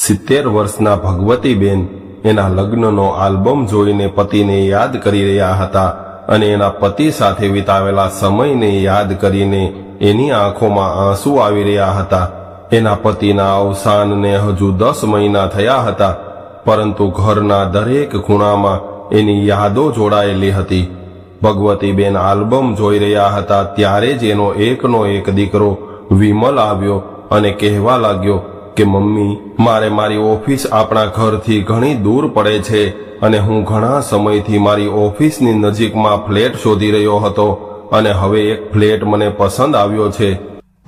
સિત્તેર વર્ષના ભગવતીબેન એના લગ્નનો આલ્બમ જોઈને પતિને યાદ કરી રહ્યા હતા અને એના પતિ સાથે વિતાવેલા સમયને યાદ કરીને એની આંખોમાં આંસુ આવી રહ્યા હતા. એના પતિના અવસાનને હજુ દસ મહિના થયા હતા, પરંતુ ઘરના દરેક ખૂણામાં એની યાદો જોડાયેલી હતી. ભગવતીબેન આલ્બમ જોઈ રહ્યા હતા ત્યારે જ એનો એકનો એક દીકરો વિમલ આવ્યો અને કહેવા લાગ્યો કે, મમ્મી, મારે મારી ઓફિસ આપણા ઘરથી ઘણી દૂર પડે છે અને હું ઘણા સમયથી મારી ઓફિસની નજીકમાં ફ્લેટ શોધી રહ્યો હતો અને હવે એક ફ્લેટ મને પસંદ આવ્યો છે.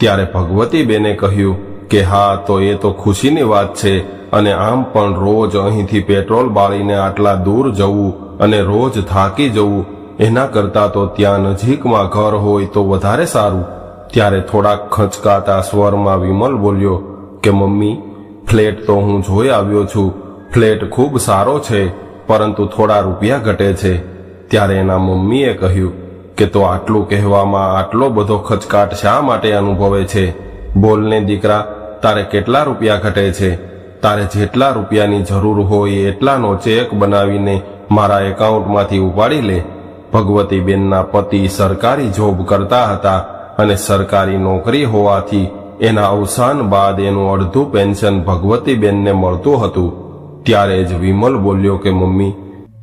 ત્યારે ભગવતીબેને કહ્યું કે, હા, તો એ તો ખુશીની વાત છે અને આમ પણ રોજ અહીંથી પેટ્રોલ બાળીને આટલા દૂર જવું અને રોજ થાકી જવું, એના કરતાં તો ત્યાં નજીકમાં ઘર હોય તો વધારે સારું. ત્યારે થોડાક ખચકાતા સ્વરમાં વિમલ બોલ્યો કે મમ્મી, ફ્લેટ તો હું જોઈ આવ્યો છું. ફ્લેટ ખૂબ સારો છે, પરંતુ થોડા રૂપિયા ઘટે છે. ત્યારે એના મમ્મીએ કહ્યું કે તો આટલું કહેવામાં આટલો બધો ખચકાટ શા માટે અનુભવે છે? બોલને દીકરા, તારે કેટલા રૂપિયા ઘટે છે? તારે જેટલા રૂપિયાની જરૂર હોય એટલાનો ચેક બનાવીને મારા એકાઉન્ટમાંથી ઉપાડી લે. ભગવતીબેનના પતિ સરકારી જોબ કરતા હતા અને સરકારી નોકરી હોવાથી એના અવસાન બાદ એનું અડધું પેન્શન ભગવતીબેનને મળતું હતું. ત્યારે જ વિમલ બોલ્યો કે, મમ્મી,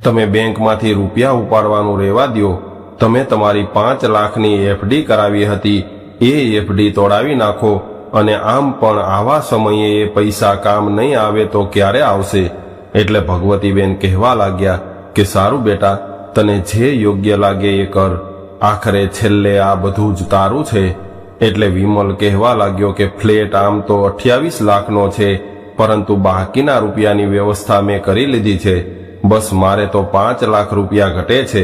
તમે બેંકમાંથી રૂપિયા ઉપાડવાનું રહેવા દ્યો. તમે તમારી પાંચ લાખની એફડી કરાવી હતી. એ એફડી તોડાવી નાખો અને આમ પણ આવા સમયે એ પૈસા કામ નહીં આવે તો ક્યારે આવશે? એટલે ભગવતીબેન કહેવા લાગ્યા કે, સારું બેટા, તને જે યોગ્ય લાગે એ કર. આખરે છેલ્લે આ બધું જ તારું છે. એટલે વિમલ કહેવા લાગ્યો કે ફ્લેટ આમ તો અઠ્યાવીસ લાખનો છે, પરંતુ બાકીના રૂપિયાની વ્યવસ્થા મેં કરી લીધી છે. બસ મારે તો પાંચ લાખ રૂપિયા ઘટે છે.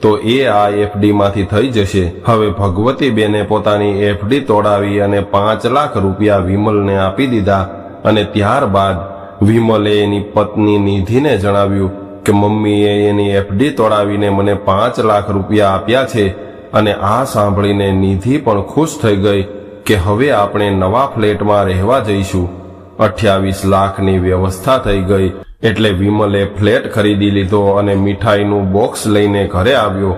તો એ આ એફડીમાંથી થઈ જશે. હવે ભગવતીબેને પોતાની એફડી તોડાવી અને પાંચ લાખ રૂપિયા વિમલને આપી દીધા. અને ત્યારબાદ વિમલે એની પત્ની નિધિને જણાવ્યું કે મમ્મીએ એની એફડી તોડાવીને મને પાંચ લાખ રૂપિયા આપ્યા છે. અને આ સાંભળીને નિધિ પણ ખુશ થઈ ગઈ કે હવે આપણે નવા ફ્લેટમાં રહેવા જઈશું. અઠ્યાવીસ લાખની વ્યવસ્થા થઈ ગઈ એટલે વિમલે ફ્લેટ ખરીદી લીધો અને મીઠાઈનું બોક્સ લઈને ઘરે આવ્યો.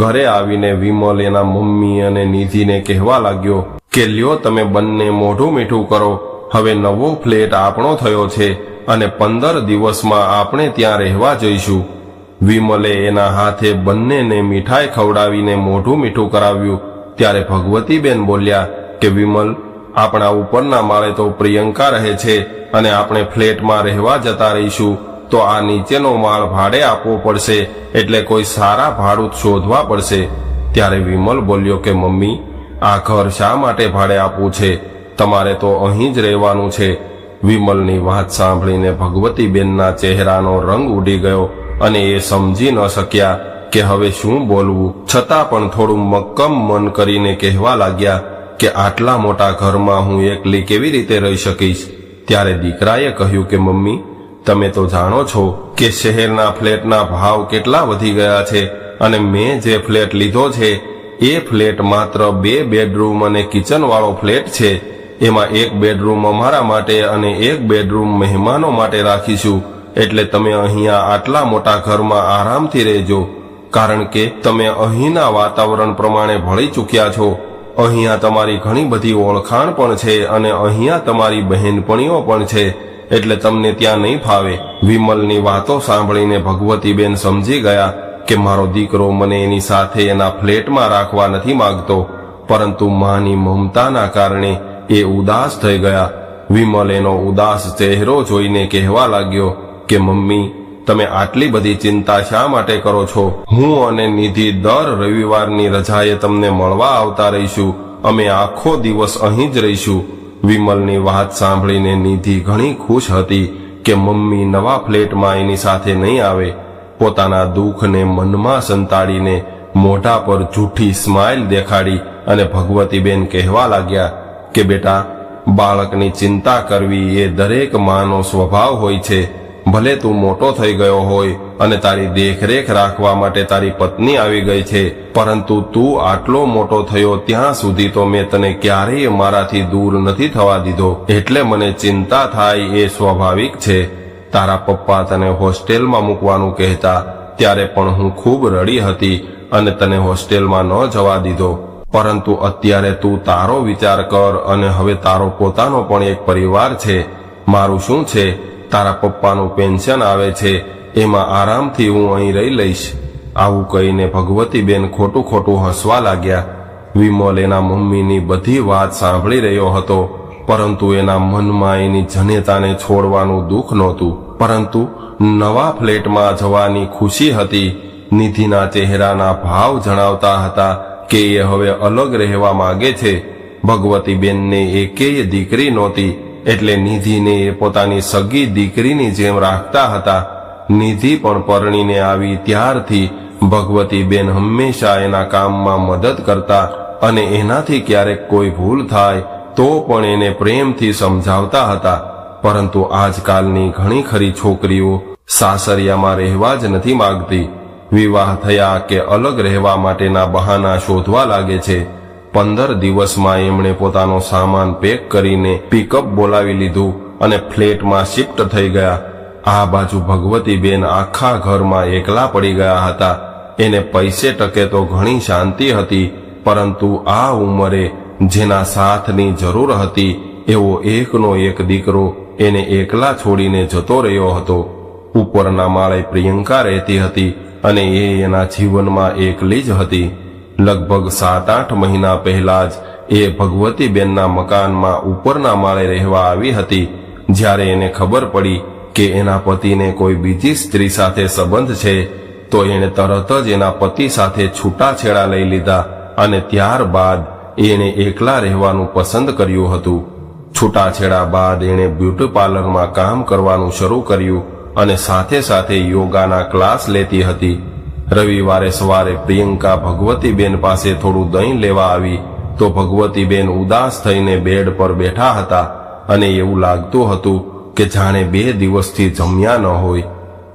ઘરે આવીને વિમલ એના મમ્મી અને નિધિને કહેવા લાગ્યો કે લ્યો તમે બંને મોઢું મીઠું કરો. હવે નવો ફ્લેટ આપણો થયો છે અને પંદર દિવસમાં આપણે ત્યાં રહેવા જઈશું. વિમલે એના હાથે બંનેને મીઠાઈ ખવડાવીને મોઢું મીઠું કરાવ્યું. ત્યારે ભગવતીબેન બોલ્યા કે, વિમલ, આપણા ઉપરના માળે તો પ્રિયંકા રહે છે અને આપણે ફ્લેટમાં રહેવા જતા રહીશું, તો આ નીચેનો માળ ભાડે આપવો પડશે, એટલે કોઈ સારા ભાડું શોધવા પડશે. ત્યારે વિમલ બોલ્યો કે, મમ્મી, આ ઘર શા માટે ભાડે આપવું છે? તમારે તો અહીં જ રહેવાનું છે. વિમલની વાત સાંભળીને ભગવતીબેનના ચહેરાનો રંગ ઉડી ગયો. અને એ સમજી ન શક્યા કે હવે શું બોલવું. છતાં પણ થોડું મક્કમ મન કરીને કહેવા લાગ્યા કે આટલા મોટા ઘરમાં હું એકલી કેવી રીતે રહી શકીશ? ત્યારે દીકરાએ કહ્યું કે, મમ્મી, તમે તો જાણો છો કે શહેરના ફ્લેટના ભાવ કેટલા વધી ગયા છે અને મેં જે ફ્લેટ લીધો છે, એ ફ્લેટ માત્ર બે બેડરૂમ અને કિચન વાળો ફ્લેટ છે. એમાં એક બેડરૂમ અમારા માટે અને એક બેડરૂમ મહેમાનો માટે રાખીશું. એટલે તમે અહીંયા આટલા મોટા ઘરમાં આરામથી રહેજો, કારણ કે તમે અહીંના વાતાવરણ પ્રમાણે ભળી ચૂક્યા છો. અહીંયા તમારી ઘણી બધી ઓળખાણ પણ છે અને અહીંયા તમારી બહેનપણીઓ પણ છે, એટલે તમને ત્યાં નહીં ફાવે. વિમલની વાતો સાંભળીને ભગવતીબેન સમજી ગયા કે મારો દીકરો મને એની સાથે એના ફ્લેટમાં રાખવા નથી માંગતો, પરંતુ માની મમતાના કારણે એ ઉદાસ થઈ ગયા. વિમલ એનો ઉદાસ ચહેરો જોઈને કહેવા લાગ્યો કે મમ્મી, તમે આટલી બધી ચિંતા શા માટે કરો છો? હું અને નિધિ દર રવિવારની રજાએ તમને મળવા આવતા રહીશું. અમે આખો દિવસ અહીં જ રહીશું. વિમલની વાત સાંભળીને નિધિ ઘણી ખુશ હતી કે મમ્મી નવા ફ્લેટમાં એની સાથે નહીં આવે. પોતાના દુઃખને મનમાં સંતાડીને મોઢા પર જૂઠી સ્માઇલ દેખાડી અને ભગવતીબેન કહેવા લાગ્યા કે બેટા, બાળકની ચિંતા કરવી એ દરેક માનો સ્વભાવ હોય છે. ભલે તું મોટો થઈ ગયો હોય અને તારી દેખરેખ રાખવા માટે તારી પત્ની આવી ગઈ છે, પરંતુ તું આટલો મોટો થયો ત્યાં સુધી તો મેં તને ક્યારેય મારાથી દૂર નથી થવા દીધો. એટલે મને ચિંતા થાય એ સ્વાભાવિક છે. તારા પપ્પા તને હોસ્ટેલમાં મૂકવાનું કહેતા ત્યારે પણ હું ખૂબ રડી હતી અને તને હોસ્ટેલમાં ન જવા દીધો. પરંતુ અત્યારે તું તારો વિચાર કર અને હવે તારો પોતાનો પણ એક પરિવાર છે. મારું શું છે? તારા પપ્પાનું પેન્શન આવે છે, એમાં આરામથી હું અહીં રહી લઈશ. આવું કહીને ભગવતીબેન ખોટું ખોટું હસવા લાગ્યા. વિમલ એના મમ્મીની બધી વાત સાંભળી રહ્યો હતો, પરંતુ એના મનમાં એની જનેતાને છોડવાનું દુઃખ નહોતું. પરંતુ નવા ફ્લેટમાં જવાની ખુશી હતી. નિધિના ચહેરાના ભાવ જણાવતા હતા કે એ હવે અલગ રહેવા માંગે છે. ભગવતીબેનને એકેય દીકરી નહોતી. એટલે નિધિને એ પોતાની સગી દીકરીની જેમ રાખતા હતા. નિધિ પણ પરણીને આવી ત્યારથી ભગવતીબેન હંમેશા એના કામમાં મદદ કરતા અને એનાથી ક્યારેક કોઈ ભૂલ થાય તો પણ એને પ્રેમથી સમજાવતા હતા. પરંતુ આજકાલની ઘણી ખરી છોકરીઓ સાસરિયામાં રહેવા જ નથી માંગતી. વિવાહ થયા કે અલગ રહેવા માટેના બહાના શોધવા લાગે છે. પંદર દિવસમાં એમણે પોતાનો સામાન પેક કરીને પિકઅપ બોલાવી લીધું અને ફ્લેટમાં શિફ્ટ થઈ ગયા. આ બાજુ ભગવતીબેન આખા ઘરમાં એકલા પડી ગયા હતા. એને પૈસે ટકે તો ઘણી શાંતિ હતી, પરંતુ આ ઉંમરે જેના સાથની જરૂર હતી, એવો એકનો એક દીકરો એને એકલા છોડીને જતો રહ્યો હતો. ઉપરના માળે પ્રિયંકા રહેતી હતી અને એ એના જીવનમાં એકલી જ હતી. લગભગ સાત આઠ મહિના પહેલા જ એ ભગવતીબેનના મકાનમાં ઉપરના માળે રહેવા આવી હતી, જ્યારે એને ખબર પડી કે એના પતિને કોઈ બીજી સ્ત્રી સાથે સંબંધ છે, તો એણે તરત જ એના પતિ સાથે છૂટાછેડા લઈ લીધા અને ત્યારબાદ એણે એકલા રહેવાનું પસંદ કર્યું હતું. છૂટાછેડા બાદ એણે બ્યુટી પાર્લરમાં કામ કરવાનું શરૂ કર્યું અને સાથે સાથે યોગાના ક્લાસ લેતી હતી. રવિવારે સવારે પ્રિયંકા ભગવતીબેન પાસે થોડું દહીં લેવા આવી તો ભગવતીબેન ઉદાસ થઈને બેડ પર બેઠા હતા અને એવું લાગતું હતું કે જાણે બે દિવસથી જમ્યા ન હોય.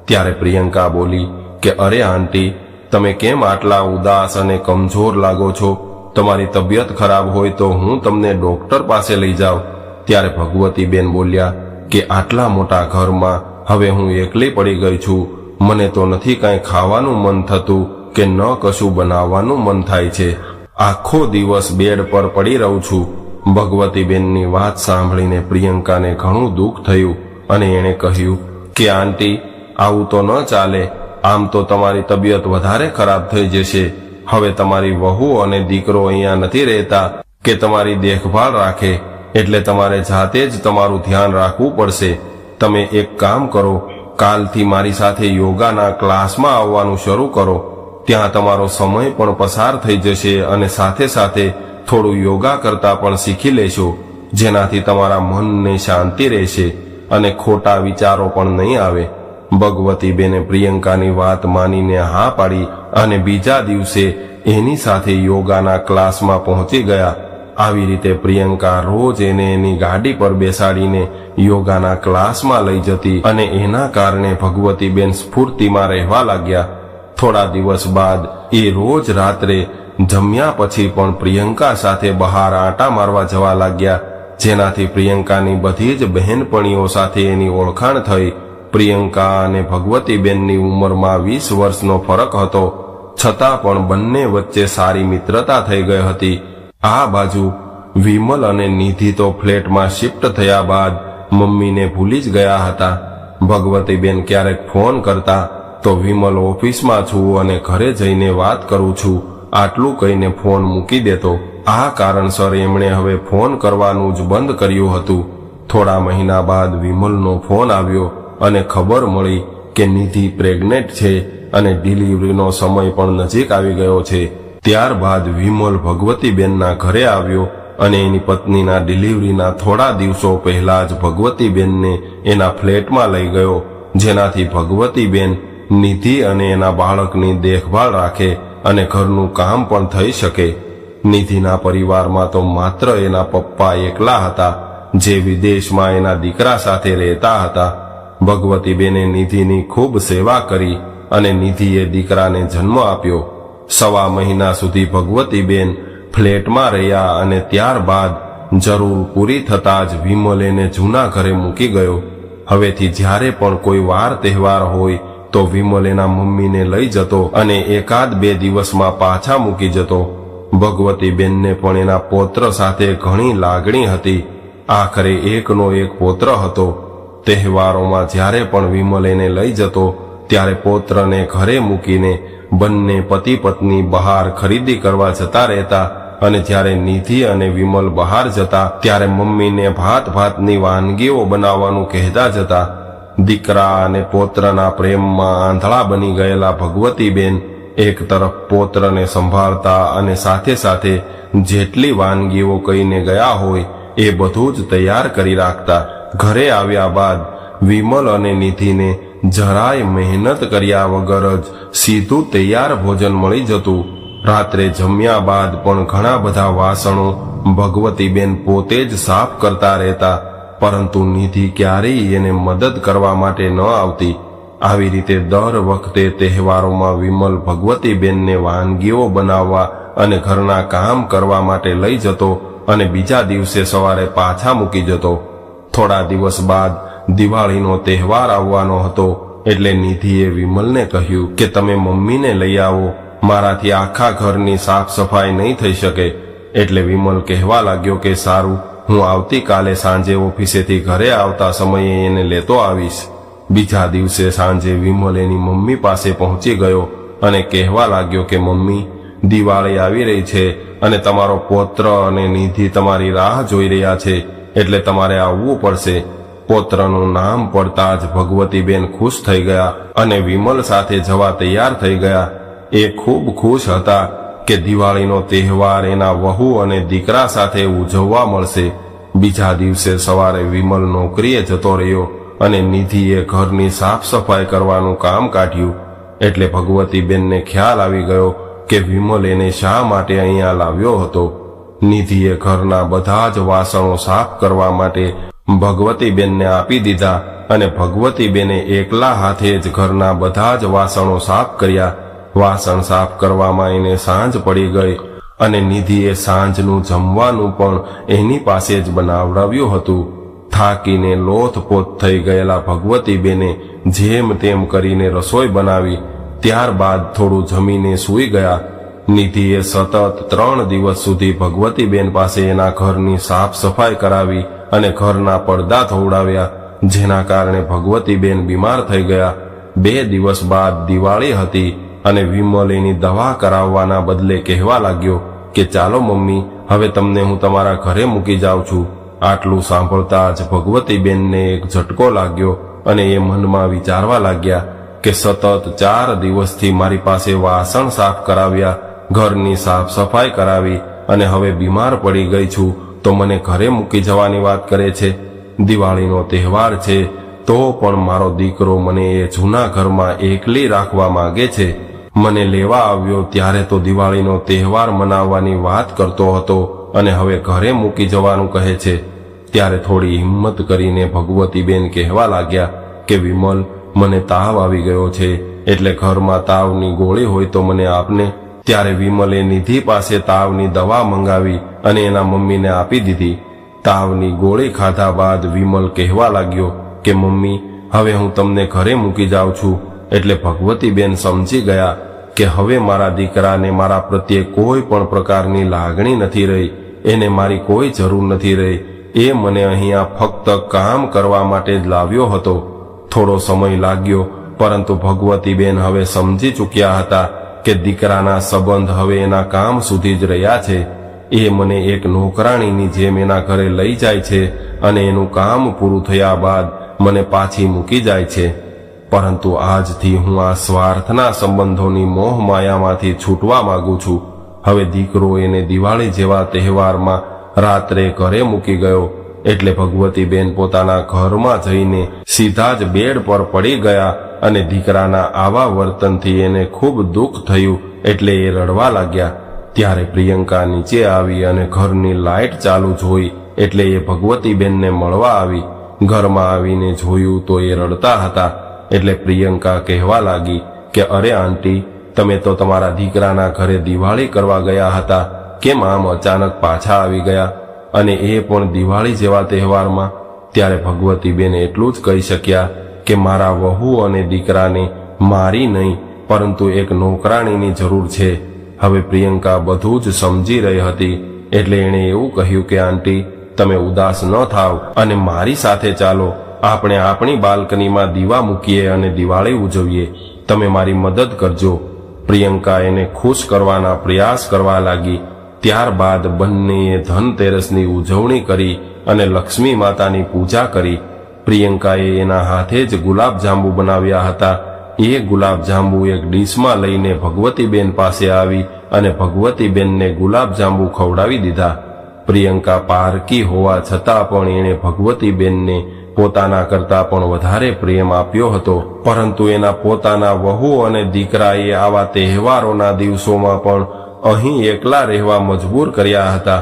ત્યારે પ્રિયંકા બોલી કે, અરે આંટી, તમે કેમ આટલા ઉદાસ અને કમજોર લાગો છો? તમારી તબિયત ખરાબ હોય તો હું તમને ડોક્ટર પાસે લઈ જાઉં. ત્યારે ભગવતીબેન બોલ્યા કે, આટલા મોટા ઘરમાં હવે હું એકલી પડી ગઈ છું. મને તો નથી કાંઈ ખાવાનું મન થતું કે ન કશું બનાવવાનું મન થાય છે. આખો દિવસ બેડ પર પડી રહું છું. ભગવતીબેનની વાત સાંભળીને પ્રિયંકાને ઘણું દુઃખ થયું અને એણે કહ્યું, કે આંટી, આવું તો ન ચાલે. આમ તો તમારી તબિયત વધારે ખરાબ થઈ જશે. હવે તમારી વહુ અને દીકરો અહીંયા નથી રહેતા કે તમારી દેખભાળ રાખે. એટલે તમારે જાતે જ તમારું ધ્યાન રાખવું પડશે. તમે એક કામ કરો કાલથી મારી સાથે યોગાના ક્લાસમાં આવવાનું શરૂ કરો. ત્યાં તમારો સમય પણ પસાર થઈ જશે અને સાથે સાથે થોડું યોગા કરતા પણ શીખી લેશો, જેનાથી તમારા મનને શાંતિ રહેશે અને ખોટા વિચારો પણ નહીં આવે. ભગવતીબેને પ્રિયંકાની વાત માનીને હા પાડી અને બીજા દિવસે એની સાથે યોગાના ક્લાસમાં પહોંચી ગયા. આવી રીતે પ્રિયંકા રોજ એને એની ગાડી પર બેસાડીને યોગાના ક્લાસમાં લઈ જતી અને એના કારણે ભગવતીબેન સ્ફૂર્તિમાં રહેવા લાગ્યા. થોડા દિવસ બાદ એ રોજ રાત્રે જમ્યા પછી પણ પ્રિયંકા સાથે બહાર આંટા મારવા જવા લાગ્યા, જેનાથી પ્રિયંકાની બધી જ બહેનપણીઓ સાથે એની ઓળખાણ થઈ. પ્રિયંકા અને ભગવતીબેનની ઉંમરમાં વીસ વર્ષનો ફરક હતો. છતાં પણ બંને વચ્ચે સારી મિત્રતા થઈ ગઈ હતી. આ બાજુ વિમલ અને નિધિ તો ફ્લેટમાં શિફ્ટ થયા બાદ મમ્મીને ભૂલી જ ગયા હતા. ભગવતીબેન ક્યારેક ફોન કરતા તો વિમલ ઓફિસમાં છું અને ઘરે જઈને વાત કરું છું. આટલું કહીને ફોન મૂકી દેતો. આ કારણસર એમણે હવે ફોન કરવાનું જ બંધ કર્યું હતું. થોડા મહિના બાદ વિમલનો ફોન આવ્યો અને ખબર મળી કે નિધિ પ્રેગ્નેન્ટ છે અને ડિલિવરીનો સમય પણ નજીક આવી ગયો છે. ત્યારબાદ વિમલ ભગવતીબેનના ઘરે આવ્યો અને એની પત્નીના ડિલિવરીના થોડા દિવસો પહેલા જ ભગવતીબેનને એના ફ્લેટમાં લઈ ગયો, જેનાથી ભગવતીબેન નિધિ અને એના બાળકની દેખભાળ રાખે અને ઘરનું કામ પણ થઈ શકે. નિધિના પરિવારમાં તો માત્ર એના પપ્પા એકલા હતા, જે વિદેશમાં એના દીકરા સાથે રહેતા હતા. ભગવતીબેને નિધિની ખૂબ સેવા કરી અને નિધિએ દીકરાને જન્મ આપ્યો. સવા મહિના સુધી ભગવતીબેન ફ્લેટમાં રહ્યા અને ત્યારબાદ જરૂર પૂરી થતાં જ વિમલેને જૂના ઘરે મૂકી ગયો. હવેથી જ્યારે પણ કોઈ વાર તહેવાર હોય તો વિમલ એના મમ્મીને લઈ જતો અને એકાદ બે દિવસમાં પાછા મૂકી જતો. ભગવતીબેનને પણ એના પૌત્ર સાથે ઘણી લાગણી હતી. આખરે એકનો એક પૌત્ર હતો. તહેવારોમાં જ્યારે પણ વિમલ એને લઈ જતો, ત્યારે પૌત્રને ઘરે મૂકીને બંને પતિ પત્ની બહાર ખરીદી કરવા જતા રહેતા અને જ્યારે નિધિ અને વિમલ બહાર જતા, ત્યારે મમ્મીને ભાત ભાતની વાનગીઓ બનાવવાનું કહેતા જતા, દીકરા અને પોત્રના પ્રેમમાં આંધળા બની ગયેલા ભગવતીબેન એક તરફ પૌત્રને સંભાળતા અને સાથે સાથે જેટલી વાનગીઓ કહીને ગયા હોય, એ બધું જ તૈયાર કરી રાખતા. ઘરે આવ્યા બાદ વિમલ અને નિધિને જરાય મહેનત કર્યા વગર જ સીધું તૈયાર ભોજન મળી જતું. રાત્રે જમ્યા બાદ પણ ઘણા બધા વાસણો ભગવતીબેન પોતે જ સાફ કરતા રહેતા, પરંતુ નિધિ ક્યારેય એને મદદ કરવા માટે ન આવતી. આવી રીતે દર વખતે તહેવારોમાં વિમલ ભગવતીબેનને વાનગીઓ બનાવવા અને ઘરના કામ કરવા માટે લઈ જતો અને બીજા દિવસે સવારે પાછા મૂકી જતો. થોડા દિવસ બાદ દિવાળીનો તહેવાર આવવાનો હતો એટલે નિધિએ વિમલને કહ્યું કે તમે મમ્મીને લઈ આવો, મારાથી આખા ઘરની સાફ સફાઈ નહીં થઈ શકે. એટલે વિમલ કહેવા લાગ્યો કે સારું, હું આવતીકાલે સાંજે ઓફિસેથી ઘરે આવતા સમયે એને લેતો આવીશ. બીજા દિવસે સાંજે વિમલ એની મમ્મી પાસે પહોંચી ગયો અને કહેવા લાગ્યો કે મમ્મી, દિવાળી આવી રહી છે અને તમારો પૌત્ર અને નિધિ તમારી રાહ જોઈ રહ્યા છે, એટલે તમારે આવવું પડશે. પૌત્રનું નામ પડતા જ ભગવતીબેન ખુશ થઈ ગયા અને વિમલ સાથે જવા તૈયાર થઈ ગયા. એ ખૂબ ખુશ હતા કે દિવાળીનો તહેવાર એના વહુ અને દીકરા સાથે ઉજવવા મળશે. બીજા દિવસે સવારે વિમલ નોકરીએ જતો રહ્યો અને નિધિએ ઘરની સાફ સફાઈ કરવાનું કામ કાઢ્યું. એટલે ભગવતીબેનને ખ્યાલ આવી ગયો કે વિમલ એને શા માટે અહીંયા લાવ્યો હતો. નિધિએ ઘરના બધા જ વાસણો સાફ કરવા માટે ભગવતીબેનને આપી દીધા અને ભગવતીબેને એકલા હાથે જ ઘરના બધા જ વાસણો સાફ કર્યા. વાસણ સાફ કરવામાં એને સાંજ પડી ગઈ અને નિધિએ સાંજનું જમવાનું પણ એની પાસે જ બનાવડાવ્યું હતું. થાકીને લોથપોથ થઈ ગયેલા ભગવતીબેને જેમ તેમ કરીને રસોઈ બનાવી. ત્યારબાદ થોડું જમીને સૂઈ ગયા. નિધિએ સતત ત્રણ દિવસ સુધી ભગવતીબેન પાસે એના ઘરની સાફ સફાઈ કરાવી. અને ઘરના પડદા ધોવડાવ્યા, જેના કારણે ભગવતીબેન બીમાર થઈ ગયા. બે દિવસ બાદ દિવાળી હતી અને વિમલીની દવા કરાવવાના બદલે કહેવા લાગ્યો કે, ચાલો મમ્મી, હવે તમને હું તમારા ઘરે મૂકી જાઉં છું. આટલું સાંભળતા જ ભગવતીબેનને એક ઝટકો લાગ્યો અને એ મનમાં વિચારવા લાગ્યા કે, સતત ચાર દિવસથી મારી પાસે વાસણ સાફ કરાવ્યા, ઘરની સાફ સફાઈ કરાવી અને હવે બીમાર પડી ગઈ છું. તો મને ઘરે મૂકી જવાની વાત કરે છે. દિવાળીનો તહેવાર છે, તો પણ મારો દીકરો મને એ જૂના ઘરમાં એકલી રાખવા માંગે છે. મને લેવા આવ્યો ત્યારે તો દિવાળીનો તહેવાર મનાવવાની વાત કરતો હતો અને હવે ઘરે મૂકી જવાનું કહે છે. ત્યારે થોડી હિંમત કરીને ભગવતીબેન કહેવા લાગ્યા કે, વિમલ, મને તાવ આવી ગયો છે, એટલે ઘરમાં તાવની ગોળી હોય તો મને આપને ત્યારે વિમલે નિધિ પાસે તાવની દવા મંગાવી અને એના મમ્મીને આપી દીધી. તાવની ગોળી ખાધા બાદ વિમલ કહેવા લાગ્યો કે, મમ્મી, હવે હું તમને ઘરે મૂકી જાઉં છું. એટલે ભગવતીબેન સમજી ગયા કે, હવે મારા દીકરાને મારા પ્રત્યે કોઈ પણ પ્રકારની લાગણી નથી રહી. એને મારી કોઈ જરૂર નથી રહી. એ મને અહીંયા ફક્ત કામ કરવા માટે જ લાવ્યો હતો. થોડો સમય લાગ્યો, પરંતુ ભગવતીબેન હવે સમજી ચૂક્યા હતા કે દીકરાના સંબંધ હવે એના કામ સુધી જ રહ્યા છે. એ મને એક નોકરાણીની જેમ એના ઘરે લઈ જાય છે અને એનું કામ પૂરું થયા બાદ મને પાછી મૂકી જાય છે. પરંતુ આજથી હું આ સ્વાર્થના સંબંધોની મોહ માયામાંથી છૂટવા માંગુ છું. હવે દીકરો એને દિવાળી જેવા તહેવારમાં રાત્રે ઘરે મૂકી ગયો. એટલે ભગવતીબેન પોતાના ઘરમાં જઈને સીધા જ બેડ પર પડી ગયા. અને દીકરાના આવા વર્તનથી એને ખૂબ દુઃખ થયું એટલે એ રડવા લાગ્યા. ત્યારે પ્રિયંકા નીચે આવી અને ઘરની લાઇટ ચાલુ જોઈ એટલે એ ભગવતીબેનને મળવા આવી. ઘરમાં આવીને જોયું તો એ રડતા હતા એટલે પ્રિયંકા કહેવા લાગી કે, અરે આંટી, તમે તો તમારા દીકરાના ઘરે દિવાળી કરવા ગયા હતા. કેમ આમ અચાનક પાછા આવી ગયા? અને એ પણ દિવાળી જેવા તહેવારમાં. ત્યારે ભગવતીબેન એટલું જ કહી શક્યા કે મારા વહુ અને દીકરાને મારી નહીં, પરંતુ એક નોકરાણીની જરૂર છે. હવે પ્રિયંકા બધું જ સમજી રહી હતી, એટલે એણે એવું કહ્યું કે, આંટી, તમે ઉદાસ ન થાવ અને મારી સાથે ચાલો. આપણે આપણી બાલ્કનીમાં દીવા મૂકીએ અને દિવાળી ઉજવીએ. તમે મારી મદદ કરજો. પ્રિયંકા એને ખુશ કરવાના પ્રયાસ કરવા લાગી. ત્યારબાદ બંનેએ ધનતેરસની ઉજવણી કરી અને લક્ષ્મી માતાની પૂજા કરી. પ્રિયંકાએ એના હાથે જ ગુલાબજાંબુ બનાવ્યા હતા. એ ગુલાબજાંબુ એક ડીશમાં લઈને ભગવતીબેન પાસે આવી અને ભગવતીબેનને ગુલાબજાંબુ ખવડાવી દીધા. પ્રિયંકા પારકી હોવા છતાં પણ એણે ભગવતીબેનને પોતાના કરતા પણ વધારે પ્રેમ આપ્યો હતો. પરંતુ એના પોતાના વહુ અને દીકરાએ આવા તહેવારોના દિવસોમાં પણ અહીં એકલા રહેવા મજબૂર કર્યા હતા.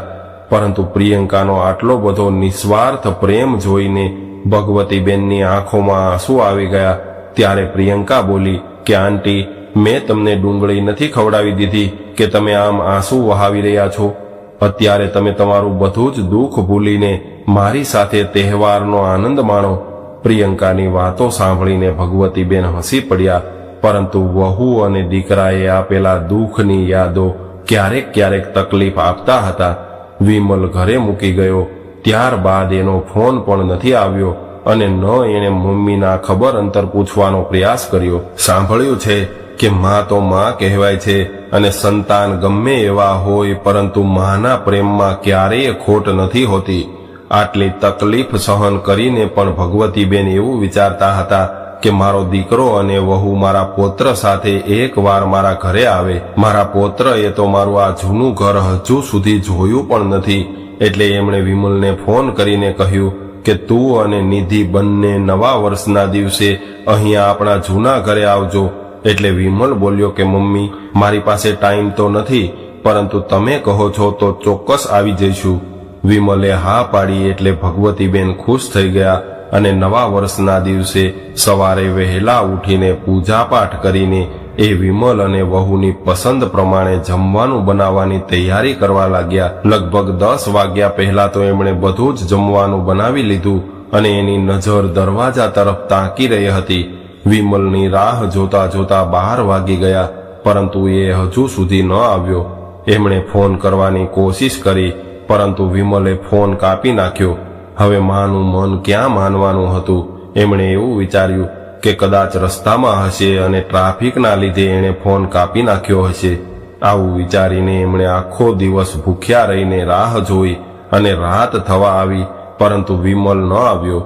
પરંતુ પ્રિયંકાનો આટલો બધો નિસ્વાર્થ પ્રેમ જોઈને ભગવતીબેનની આંખોમાં આંસુ આવી ગયા. ત્યારે પ્રિયંકા બોલી કે, આંટી, મેં તમને ડુંગળી નથી ખવડાવી દીધી કે તમે આમ આંસુ વહાવી રહ્યા છો. અત્યારે તમે તમારું બધું જ દુઃખ ભૂલીને મારી સાથે તહેવારનો આનંદ માણો. પ્રિયંકાની વાતો સાંભળીને ભગવતીબેન હસી પડ્યા. પરંતુ વહુ અને દીકરાએ આપેલા દુઃખની યાદો ક્યારેક ક્યારેક તકલીફ આપતા હતા. વિમલ ઘરે મૂકી ગયો. ત્યારબાદ એનો ફોન પણ નથી આવ્યો અને ન એણે મમ્મીના ખબર અંતર પૂછવાનો પ્રયાસ કર્યો. સાંભળ્યું છે કે માં તો માં કહેવાય છે અને સંતાન ગમે એવા હોય પરંતુ માના પ્રેમમાં ક્યારેય ખોટ નથી હોતી. આટલી તકલીફ સહન કરીને પણ ભગવતીબેન એવું વિચારતા હતા કે મારો દીકરો અને વહુ મારા પોત્ર સાથે એકવાર મારા ઘરે આવે. મારા પોત્ર એ તો મારું આ જૂનું ઘર હજુ સુધી જોયું પણ નથી. એટલે એમણે વિમલને ફોન કરીને કહ્યું કે તું અને નિધિ બંને નવા વર્ષના દિવસે અહીંયા આપણા જૂના ઘરે આવજો. એટલે વિમલ બોલ્યો કે, મમ્મી, મારી પાસે ટાઈમ તો નથી, પરંતુ તમે કહો છો તો ચોક્કસ આવી જઈશું. વિમલે હા પાડી એટલે ભગવતીબેન ખુશ થઈ ગયા. અને નવા વર્ષના દિવસે સવારે વહેલા ઉઠીને પૂજાપાઠ કરીને એ વિમલ અને વહુની પસંદ પ્રમાણે જમવાનું બનાવવાની તૈયારી કરવા લાગ્યા. લગભગ દસ વાગ્યા પહેલા તો એમણે બધું જ જમવાનું બનાવી લીધું અને એની નજર દરવાજા તરફ તાકી રહી હતી. વિમલની રાહ જોતા જોતા બાર વાગી ગયા, પરંતુ એ હજુ સુધી ન આવ્યો. એમણે ફોન કરવાની કોશિશ કરી, પરંતુ વિમલે ફોન કાપી નાખ્યો. હવે માનું મન ક્યાં માનવાનું હતું? એમણે એવું વિચાર્યું કે કદાચ રસ્તામાં હશે અને ટ્રાફિકના લીધે એણે ફોન કાપી નાખ્યો હશે. આવું વિચારીને એમણે આખો દિવસ ભૂખ્યા રહીને રાહ જોઈ અને રાત થવા આવી, પરંતુ વિમલ ન આવ્યો.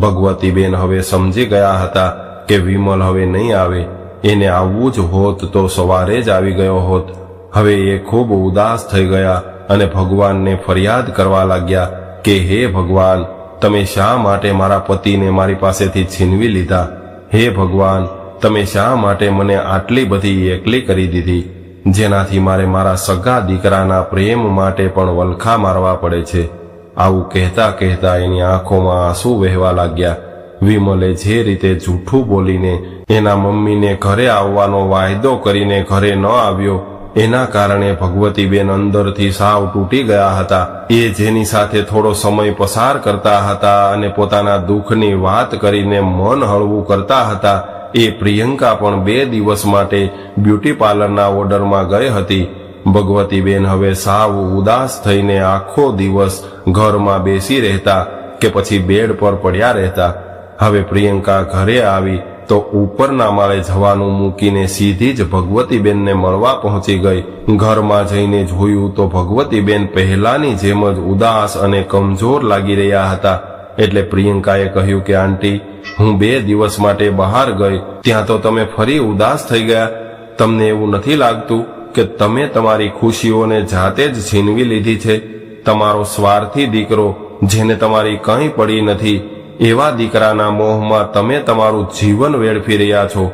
ભગવતીબેન હવે સમજી ગયા હતા કે વિમલ હવે નહીં આવે. એને આવવું જ હોત તો સવારે જ આવી ગયો હોત. હવે એ ખૂબ ઉદાસ થઈ ગયા અને ભગવાનને ફરિયાદ કરવા લાગ્યા. કે, હે ભગવાન, તમે શા માટે મારા પતિને મારી પાસેથી છીનવી લીધા? હે ભગવાન, તમે શા માટે મને આટલી બધી એકલી કરી દીધી? જેનાથી મારે મારા સગા દીકરાના પ્રેમ માટે પણ વલખા મારવા પડે છે. આવું કહેતા કહેતા એની આંખોમાં આંસુ વહેવા લાગ્યા. વિમલે જે રીતે જૂઠું બોલીને એના મમ્મીને ઘરે આવવાનો વાયદો કરીને ઘરે ન આવ્યો એના કારણે ભગવતીબેન અંદરથી સાવ તૂટી ગયા હતા. એ જેની સાથે થોડો સમય પસાર કરતા હતા અને પોતાના દુઃખની વાત કરીને મન હળવું કરતા હતા, એ પ્રિયંકા પણ બે દિવસ માટે બ્યુટી પાર્લરના ઓર્ડરમાં ગઈ હતી. ભગવતીબેન હવે સાવ ઉદાસ થઈને આખો દિવસ ઘરમાં બેસી રહેતા કે પછી બેડ પર પડ્યા રહેતા. હવે પ્રિયંકા ઘરે આવી તો ઉપરના માળે જવાનું મૂકીને સીધી જ ભગવતીબેનને મળવા પહોંચી ગઈ. ઘરમાં જઈને જોયું તો ભગવતીબેન પહેલાની જેમ જ ઉદાસ અને કમજોર લાગી રહ્યા હતા. એટલે પ્રિયંકાએ કહ્યું કે, આંટી, હું બે દિવસ માટે બહાર ગઈ. ત્યાં તો તમે ફરી ઉદાસ થઈ ગયા. તમને એવું નથી લાગતું કે તમે તમારી ખુશીઓને જાતે જ છીનવી લીધી છે? તમારો સ્વાર્થી દીકરો, જેને તમારી કંઈ પડી નથી એવા દીકરાના મોહમાં તમે તમારું જીવન વેડફી રહ્યા છો.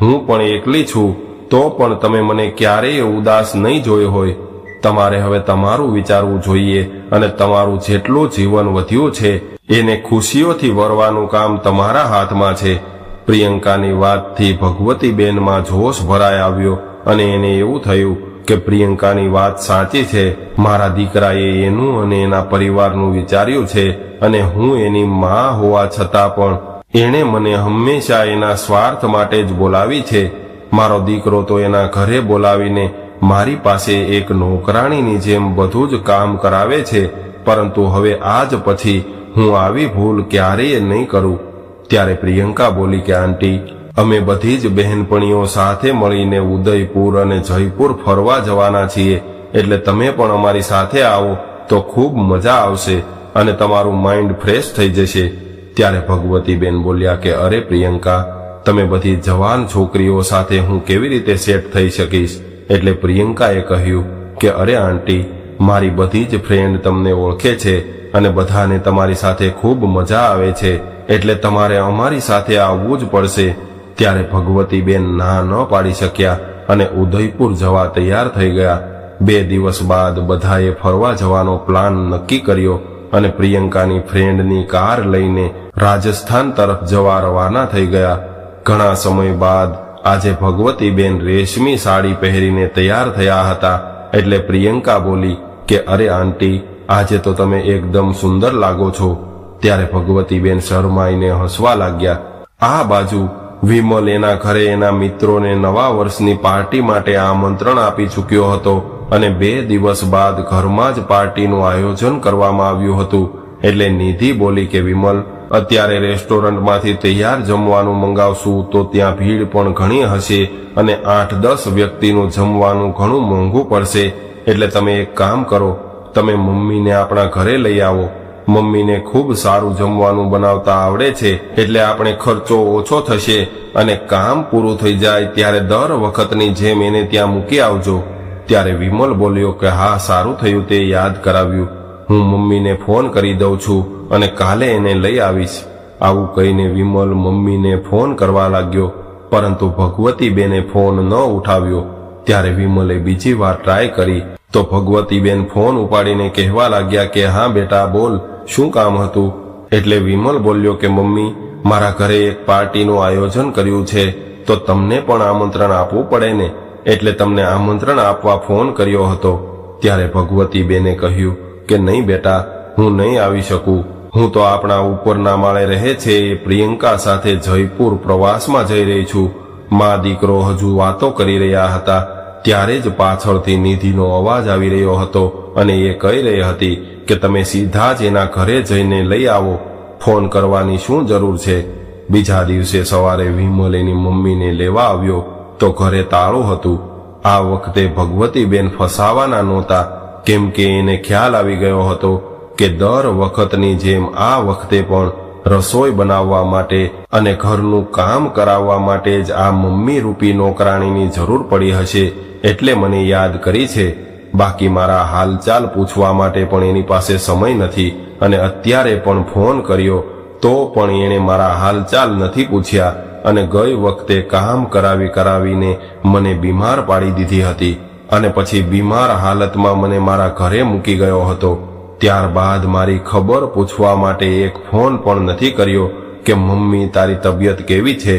હું પણ એકલી છું, તો પણ તમે મને ક્યારેય ઉદાસ નહીં જોયો હોય. તમારે હવે તમારું વિચારવું જોઈએ અને તમારું જેટલું જીવન વધ્યું છે, એને ખુશીઓથી વરવાનું કામ તમારા હાથમાં છે. પ્રિયંકાની વાતથી ભગવતીબેનમાં જોશ ભરાઈ આવ્યો અને એને એવું થયું કે પ્રિયંકાની વાત સાચી છે? મારા દીકરાએ એનું અને એના પરિવારનું વિચાર્યું છે અને હું એની માં હોવા છતાં પણ એણે મને હંમેશા એના સ્વાર્થ માટે જ બોલાવી છે. મારો દીકરો તો એના ઘરે બોલાવીને મારી પાસે એક નોકરાણીની જેમ બધું જ કામ કરાવે છે, પરંતુ હવે આજ પછી હું આવી ભૂલ ક્યારેય નહીં કરું. ત્યારે પ્રિયંકા બોલી કે, આંટી અમે બધી જ બહેનપણીઓ સાથે મળીને ઉદયપુર અને જયપુર ફરવા જવાના છીએ. એટલે તમે પણ અમારી સાથે આવો, તો ખૂબ મજા આવશે અને તમારું માઇન્ડ ફ્રેશ થઈ જશે. ત્યારે ભગવતીબેન બોલ્યા કે, અરે પ્રિયંકા, તમે બધી જવાન છોકરીઓ સાથે હું કેવી રીતે સેટ થઈ શકીશ? એટલે પ્રિયંકાએ કહ્યું કે, અરે આંટી, મારી બધી જ ફ્રેન્ડ તમને ઓળખે છે અને બધાને તમારી સાથે ખૂબ મજા આવે છે. એટલે તમારે અમારી સાથે આવવું જ પડશે. ત્યારે ભગવતીબેન ના ન પાડી શક્યા અને ઉદયપુર જવા તૈયાર થઈ ગયા. બે દિવસ બાદ બધાએ ફરવા જવાનો પ્લાન નક્કી કર્યો અને પ્રિયંકાની ફ્રેન્ડની કાર લઈને રાજસ્થાન તરફ જવા રવાના થઈ ગયા. ઘણા સમય બાદ આજે ભગવતીબેન રેશમી સાડી પહેરીને તૈયાર થયા હતા એટલે પ્રિયંકા બોલી કે, અરે આંટી, આજે તો તમે એકદમ સુંદર લાગો છો. ત્યારે ભગવતીબેન શરમાઈને હસવા લાગ્યા. આ બાજુ વિમલ એના ઘરે એના મિત્રોને નવા વર્ષની પાર્ટી માટે આમંત્રણ આપી ચૂક્યો હતો અને બે દિવસ બાદ ઘરમાં જ પાર્ટીનું આયોજન કરવામાં આવ્યું હતું. એટલે નિધિ બોલી કે, વિમલ, અત્યારે રેસ્ટોરન્ટમાંથી તૈયાર જમવાનું મંગાવશું તો ત્યાં ભીડ પણ ઘણી હશે અને આઠ દસ વ્યક્તિનું જમવાનું ઘણું મોંઘું પડશે. એટલે તમે એક કામ કરો, તમે મમ્મીને આપણા ઘરે લઈ આવો. મમ્મીને ખૂબ સારું જમવાનું બનાવતા આવડે છે, એટલે આપણે ખર્ચો ઓછો થશે અને કામ પૂરું થઈ જાય ત્યારે દર વખતની જેમ એને ત્યાં મૂકી આવજો. ત્યારે વિમલ બોલ્યો કે, હા, સારું થયું તે યાદ કરાવ્યું. હું મમ્મીને ફોન કરી દઉં છું અને કાલે એને લઈ આવીશ. આવું કહીને વિમલ મમ્મીને ફોન કરવા લાગ્યો, પરંતુ ભગવતીબેને ફોન ન ઉઠાવ્યો. ત્યારે વિમલે બીજી વાર ટ્રાય કરી, તો ભગવતીબેન ફોન ઉપાડીને કહેવા લાગ્યા કે, હા, બેટા, બોલ. શું કામ હતું? એટલે વિમલ બોલ્યો કે, મમ્મી, મારા ઘરે એક પાર્ટીનું આયોજન કર્યું છે, તો તમને પણ આમંત્રણ આપવું પડે ને? એટલે તમને આમંત્રણ આપવા ફોન કર્યો હતો. ત્યારે ભગવતીબેને કહ્યું કે, નહીં બેટા, હું નહીં આવી શકું. હું તો આપણા ઉપરના માળે રહે છે, એ પ્રિયંકા સાથે જયપુર પ્રવાસમાં જઈ રહી છું. મા દીકરો હજુ વાતો કરી રહ્યા હતા. ત્યારે જ પાછળથી નિધિનો અવાજ આવી રહ્યો હતો અને એ કહી રહી હતી કે તમે સીધા જ એના ઘરે જઈને લઈ આવો. ફોન કરવાની શું જરૂર છે? બીજા દિવસે સવારે વિમલ એની મમ્મીને લેવા આવ્યો તો ઘરે તાળું હતું. આ વખતે ભગવતીબેન ફસાવાના નહોતા. કેમ કે એને ખ્યાલ આવી ગયો હતો કે દર વખતની જેમ આ વખતે પણ રસોઈ બનાવવા માટે અને ઘરનું કામ કરાવવા માટે જ આ મમ્મી રૂપી નોકરાણીની જરૂર પડી હશે એટલે મને યાદ કરી છે બાકી મારા હાલચાલ પૂછવા માટે પણ એની પાસે સમય નથી અને અત્યારે પણ ફોન કર્યો, તો પણ એણે મારા હાલચાલ નથી પૂછ્યા અને ગઈ વખતે કામ કરાવી કરાવીને મને બીમાર પાડી દીધી હતી અને પછી બીમાર હાલતમાં મને મારા ઘરે મૂકી ગયો હતો. ત્યારબાદ મારી ખબર પૂછવા માટે એક ફોન પણ નથી કર્યો કે, મમ્મી, તારી તબિયત કેવી છે?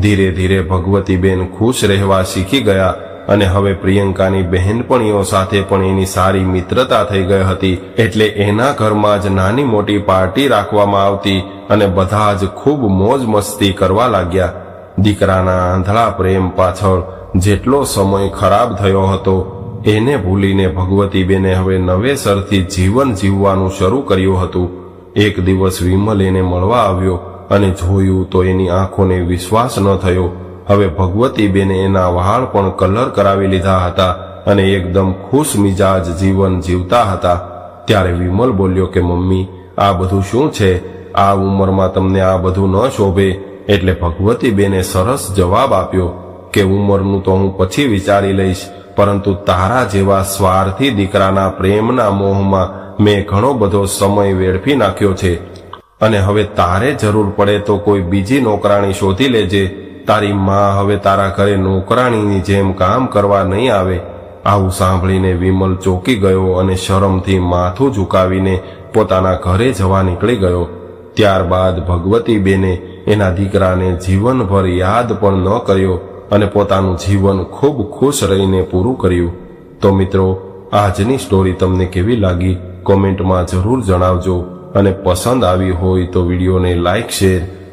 ધીરે ધીરે ભગવતીબેન ખુશ રહેવા શીખી ગયા અને હવે પ્રિયંકાની બહેનપણીઓ સાથે પણ એની સારી મિત્રતા થઈ ગઈ હતી. એટલે એના ઘરમાં જ નાની મોટી પાર્ટી રાખવામાં આવતી અને બધા જ ખૂબ મોજ મસ્તી કરવા લાગ્યા. દીકરાના આંધળા પ્રેમ પાછળ જેટલો સમય ખરાબ થયો હતો, એને ભૂલીને ભગવતીબેને હવે નવેસરથી જીવન જીવવાનું શરૂ કર્યું હતું. એક દિવસ વિમલ એને મળવા આવ્યો અને જોયું તો એની આંખોને વિશ્વાસ ન થયો. હવે ભગવતીબેને એના વાળ પણ કલર કરાવી લીધા હતા અને એકદમ ખુશ મિજાજ જીવન જીવતા હતા. ત્યારે વિમલ બોલ્યો કે, મમ્મી, આ બધું શું છે? આ ઉંમરમાં તમને આ બધું ન શોભે. એટલે ભગવતીબેને સરસ જવાબ આપ્યો કે, ઉંમરનું તો હું પછી વિચારી લઈશ, પરંતુ તારા જેવા સ્વાર્થી દીકરાના પ્રેમના મોહમાં મેં ઘણો બધો સમય વેડફી નાખ્યો છે. અને હવે તારે જરૂર પડે તો કોઈ બીજી નોકરાણી શોધી લેજે. તારી માં હવે તારા ઘરે નોકરાણીની જેમ કામ કરવા નહીં આવે. આવું સાંભળીને વિમલ ચોકી ગયો અને શરમથી માથું ઝુકાવીને પોતાના ઘરે જવા નીકળી ગયો. ત્યારબાદ ભગવતીબેને એના દીકરાને જીવનભર યાદ પણ ન કર્યો અને પોતાનું જીવન ખૂબ ખુશ રહીને પૂરું કર્યું. તો મિત્રો, આજની સ્ટોરી તમને કેવી લાગી? કોમેન્ટમાં જરૂર જણાવજો અને પસંદ આવી હોય તો વિડીયોને લાઈક શેર